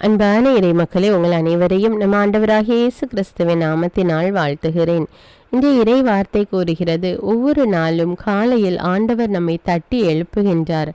அன்பான இறை மக்களே உங்கள் அனைவரையும் நம் ஆண்டவராகிய இயேசு கிறிஸ்துவின் நாமத்தினால் வாழ்த்துகிறேன். இன்றைய இறை வார்த்தை கூறுகிறது ஒவ்வொரு நாளும் காலையில் ஆண்டவர் நம்மை தட்டி எழுப்புகின்றார்.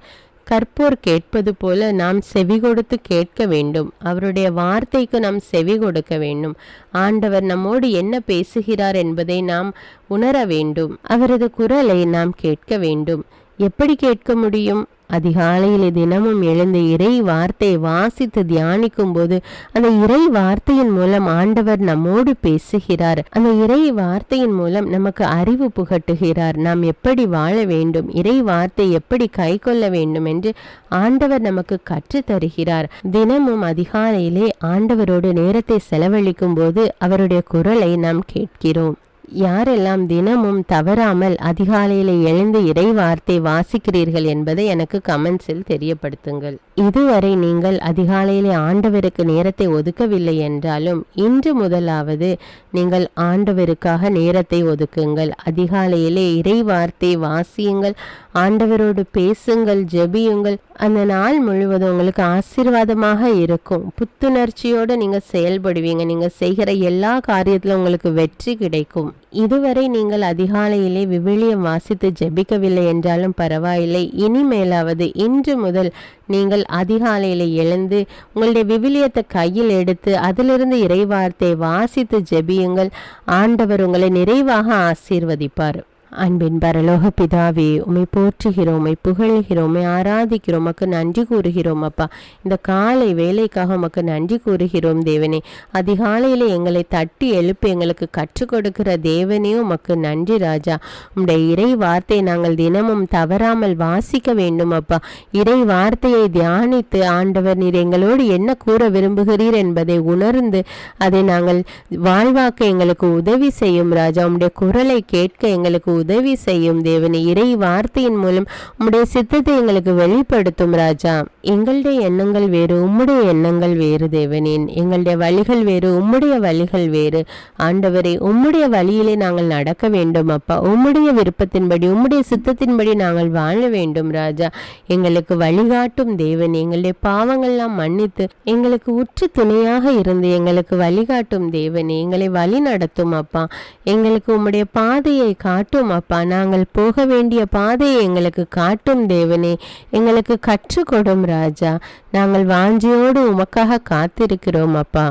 கற்போர் கேட்பது போல நாம் செவி கொடுத்து கேட்க வேண்டும். அவருடைய வார்த்தைக்கு நாம் செவி கொடுக்க வேண்டும். ஆண்டவர் நம்மோடு என்ன பேசுகிறார் என்பதை நாம் உணர வேண்டும். அவரது குரலை நாம் கேட்க வேண்டும். எப்படி கேட்க முடியும்? அதிகாலையிலே தினமும் எழுந்து இறை வார்த்தையை வாசித்து தியானிக்கும் போது அந்த இறை வார்த்தையின் மூலம் ஆண்டவர் நம்மோடு பேசுகிறார். அந்த இறை வார்த்தையின் மூலம் நமக்கு அறிவு புகட்டுகிறார். நாம் எப்படி வாழ வேண்டும்? இறை வார்த்தை எப்படி கை கொள்ள வேண்டும் என்று ஆண்டவர் நமக்கு கற்று தருகிறார் தினமும் அதிகாலையிலே ஆண்டவரோடு நேரத்தை செலவழிக்கும் போது அவருடைய குரலை நாம் கேட்கிறோம். யாரெல்லாம் தினமும் தவறாமல் அதிகாலையில் எழுந்து இறை வார்த்தை வாசிக்கிறீர்கள் என்பதை எனக்கு கமெண்ட்ஸில் தெரியப்படுத்துங்கள். இதுவரை நீங்கள் அதிகாலையிலே ஆண்டவருக்கு நேரத்தை ஒதுக்கவில்லை என்றாலும் இன்று முதலாவது நீங்கள் ஆண்டவருக்காக நேரத்தை ஒதுக்குங்கள். அதிகாலையிலே இறை வார்த்தை வாசியுங்கள். ஆண்டவரோடு பேசுங்கள் ஜெபியுங்கள். அந்த நாள் முழுவதும் உங்களுக்கு ஆசீர்வாதமாக இருக்கும். புத்துணர்ச்சியோடு நீங்கள் செயல்படுவீங்க. நீங்கள் செய்கிற எல்லா காரியத்திலும் உங்களுக்கு வெற்றி கிடைக்கும். இதுவரை நீங்கள் அதிகாலையிலே விவிலியம் வாசித்து ஜெபிக்கவில்லை என்றாலும் பரவாயில்லை. இனிமேலாவது இன்று முதல் நீங்கள் அதிகாலையில் எழுந்து உங்களுடைய விவிலியத்தை கையில் எடுத்து அதிலிருந்து இறைவார்த்தை வாசித்து ஜெபியுங்கள். ஆண்டவர் உங்களை நிறைவாக ஆசீர்வதிப்பார். அன்பின் பரலோக பிதாவே உமை போற்றுகிறோம் உமை புகழ்கிறோம் உமை ஆராதிக்கிறோம் உமக்கு நன்றி கூறுகிறோம் அப்பா. இந்த காலை வேலைக்காக உமக்கு நன்றி கூறுகிறோம் தேவனே. அதிகாலையில் எங்களை தட்டி எழுப்பி எங்களுக்கு கற்றுக் கொடுக்கிற தேவனே உமக்கு நன்றி ராஜா. உம்முடைய இறை வார்த்தையை நாங்கள் தினமும் தவறாமல் வாசிக்க வேண்டும் அப்பா. இறை வார்த்தையை தியானித்து ஆண்டவர் நீர் எங்களோடு என்ன கூற விரும்புகிறீர் என்பதை உணர்ந்து அதை நாங்கள் வாழ்வாக்க எங்களுக்கு உதவி செய்யும் ராஜா. உம்முடைய குரலை கேட்க எங்களுக்கு உதவி செய்யும் தேவனே இறை வார்த்தையின் மூலம் உம்முடைய சித்தத்தை எங்களுக்கு வெளிப்படுத்தும் ராஜா. எங்களுடைய எண்ணங்கள் வேறு உம்முடைய எண்ணங்கள் வேறு தேவனேன். எங்களுடைய வழிகள் வேறு உம்முடைய வழிகள் வேறு. ஆண்டவரே உம்முடைய வழியிலே நாங்கள் நடக்க வேண்டும் அப்பா. உம்முடைய விருப்பத்தின்படி உம்முடைய சித்தத்தின்படி நாங்கள் வாழ வேண்டும் ராஜா. எங்களுக்கு வழிகாட்டும் தேவன் எங்களுடைய பாவங்கள்லாம் மன்னித்து எங்களுக்கு உற்று துணையாக இருந்து எங்களுக்கு வழிகாட்டும் தேவனே. எங்களை வழி நடத்தும் அப்பா. எங்களுக்கு உம்முடைய பாதையை காட்டும் அப்பா நாங்கள் போக வேண்டிய பாதையை எங்களுக்கு காட்டும் தேவனே எங்களுக்கு கற்றுக்கொடும் ராஜா. நாங்கள் வாஞ்சியோடு உமக்காக காத்திருக்கிறோம் அப்பா.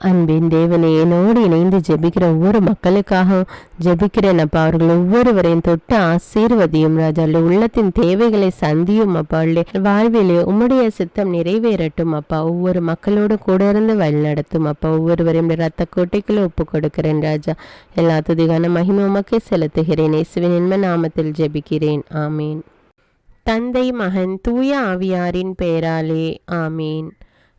அன்பின் தேவனை என்னோடு இணைந்து ஜெபிக்கிற ஒவ்வொரு மக்களுக்காகவும் ஜெபிக்கிறேன் அப்பா. அவர்கள் ஒவ்வொருவரையும் தொட்டு ஆசீர்வதியும் ராஜா. உள்ளத்தின் தேவைகளை சந்தியும் அப்பா. வாழ்விலே உம்முடைய சித்தம் நிறைவேறட்டும் அப்பா. ஒவ்வொரு மக்களோடு கூட இருந்து வழிநடத்தும் அப்பா. ஒவ்வொருவரையும் ரத்த கோட்டைக்குள்ள ஒப்பு கொடுக்கிறேன் ராஜா. எல்லா துதிகான மகிமை உமக்கே செலுத்துகிறேன். இயேசுவின் இன்ம நாமத்தில் ஜெபிக்கிறேன். ஆமீன். தந்தை மகன் தூய ஆவியாரின் பெயராலே. ஆமீன்.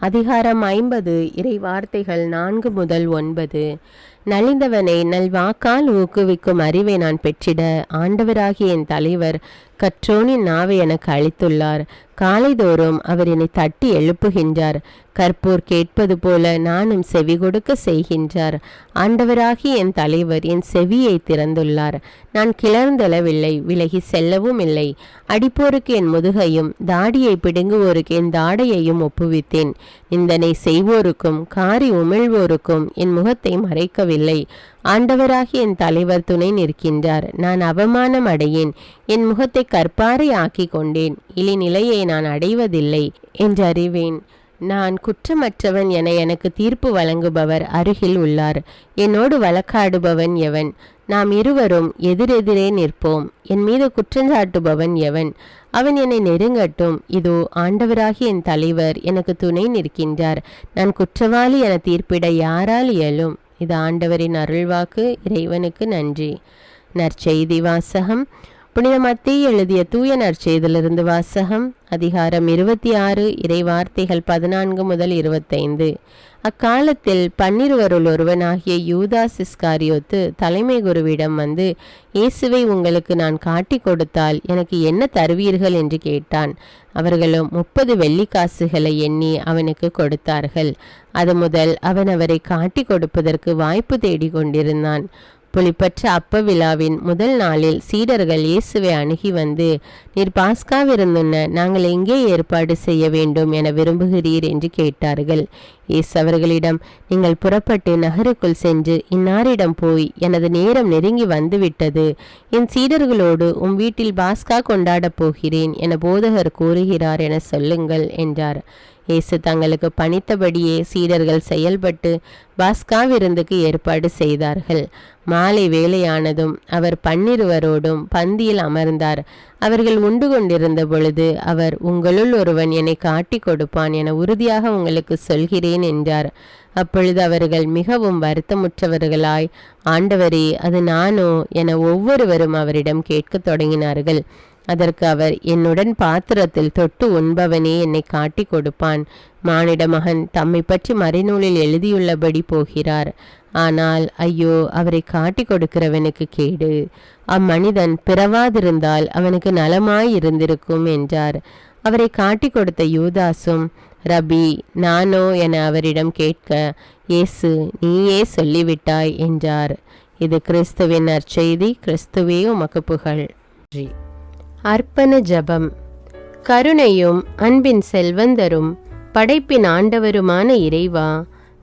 அதிகாரம் ஐம்பது இறை வார்த்தைகள் நான்கு முதல் ஒன்பது. நலிந்தவனை நல்வாக்கால் ஊக்குவிக்கும் அறிவை நான் பெற்றிட ஆண்டவராகிய என் தலைவர் கற்றோனின் நாவை எனக்கு அளித்துள்ளார். காலைதோறும் அவர் என்னை தட்டி எழுப்புகின்றார். கற்போர் கேட்பது போல நானும் செவி கொடுக்க செய்கின்றார். ஆண்டவராகி என் தலைவர் என் செவியை திறந்துள்ளார். நான் கிளர்ந்தெழவில்லை விலகி செல்லவும் இல்லை. அடிப்போருக்கு என் முதுகையும் தாடியை பிடுங்குவோருக்கு என் தாடையையும் ஒப்புவித்தேன். நிந்தனை செய்வோருக்கும் காரி உமிழ்வோருக்கும் என் முகத்தை மறைக்கவில்லை. ஆண்டவராகி என் தலைவர் துணை நிற்கின்றார். நான் அவமானம் அடையேன். என் முகத்தை கற்பாறை ஆக்கி கொண்டேன். இழிநிலையை நான் அடைவதில்லை என்று அறிவேன். நான் குற்றமற்றவன் என எனக்கு தீர்ப்பு வழங்குபவர் அருகில் உள்ளார். என்னோடு வழக்காடுபவன் எவன்? நாம் இருவரும் எதிரெதிரே நிற்போம். என் மீது குற்றஞ்சாட்டுபவன் எவன்? அவன் என்னை நெருங்கட்டும். இதோ ஆண்டவராகி என் தலைவர் எனக்கு துணை நிற்கின்றார். நான் குற்றவாளி என தீர்ப்பிட யாரால் இயலும்? இது ஆண்டவரின் அருள்வாக்கு. இறைவனுக்கு நன்றி. நற்செய்தி வாசகம். புனித மத்திய எழுதிய தூய நற்செய்திலிருந்து வாசகம் அதிகாரம் இருபத்தி ஆறு இறை வார்த்தைகள் பதினான்கு முதல் இருபத்தைந்து. அக்காலத்தில் பன்னிருவருள் ஒருவனாகிய யூதா சிஸ்காரியோத்து தலைமை குருவிடம் வந்து இயேசுவை உங்களுக்கு நான் காட்டி கொடுத்தால் எனக்கு என்ன தருவீர்கள்? என்று கேட்டான். அவர்களும் முப்பது வெள்ளிக்காசுகளை எண்ணி அவனுக்கு கொடுத்தார்கள். அது முதல் அவன் அவரை காட்டி கொடுப்பதற்கு வாய்ப்பு தேடிக் கொண்டிருந்தான். ஒளிப்பற்ற அப்ப விழாவின் முதல் நாளில் சீடர்கள் இயேசுவை அணுகி வந்து நீர் பாஸ்காவிருந்துன்ன நாங்கள் எங்கே ஏற்பாடு செய்ய வேண்டும் என விரும்புகிறீர்? என்று கேட்டார்கள். இயேசு அவர்களிடம் நீங்கள் புறப்பட்டு நகருக்குள் சென்று இன்னாரிடம் போய் எனது நேரம் நெருங்கி வந்துவிட்டது. என் சீடர்களோடு உம் வீட்டில் பாஸ்கா கொண்டாடப் போகிறேன் என போதகர் கூறுகிறார் என சொல்லுங்கள் என்றார். இயேசு தங்களுக்கு பணித்தபடியே சீடர்கள் செயல்பட்டு பாஸ்கா விருந்துக்கு ஏற்பாடு செய்தார்கள். மாலை வேலையானதும் அவர் பன்னிருவரோடும் பந்தியில் அமர்ந்தார். அவர்கள் உண்டு கொண்டிருந்த பொழுது அவர் உங்களுள் ஒருவன் என்னை காட்டி கொடுப்பான் என உறுதியாக உங்களுக்கு சொல்கிறேன் என்றார். அப்பொழுது அவர்கள் மிகவும் வருத்தமுற்றவர்களாய் ஆண்டவரே அது நானோ என ஒவ்வொருவரும் அவரிடம் கேட்கத் தொடங்கினார்கள். அதற்கு அவர் என்னுடன் பாத்திரத்தில் தொட்டு உண்பவனே என்னை காட்டி கொடுப்பான். மானிட மகன் தம்மை பற்றி மறைநூலில் எழுதியுள்ளபடி போகிறார். ஆனால் ஐயோ அவரை காட்டி கொடுக்கிறவனுக்கு கேடு. அம்மனிதன் பிறவாதிருந்தால் அவனுக்கு நலமாய் இருந்திருக்கும் என்றார். அவரை காட்டி கொடுத்த யூதாசும் ரபி நானோ என அவரிடம் கேட்க இயேசு நீயே சொல்லிவிட்டாய் என்றார். இது கிறிஸ்துவின் நற்செய்தி. கிறிஸ்துவே உமக்கு புகழ். அர்ப்பண ஜபம். கருணையும் அன்பின் செல்வந்தரும் படைப்பின் ஆண்டவருமான இறைவா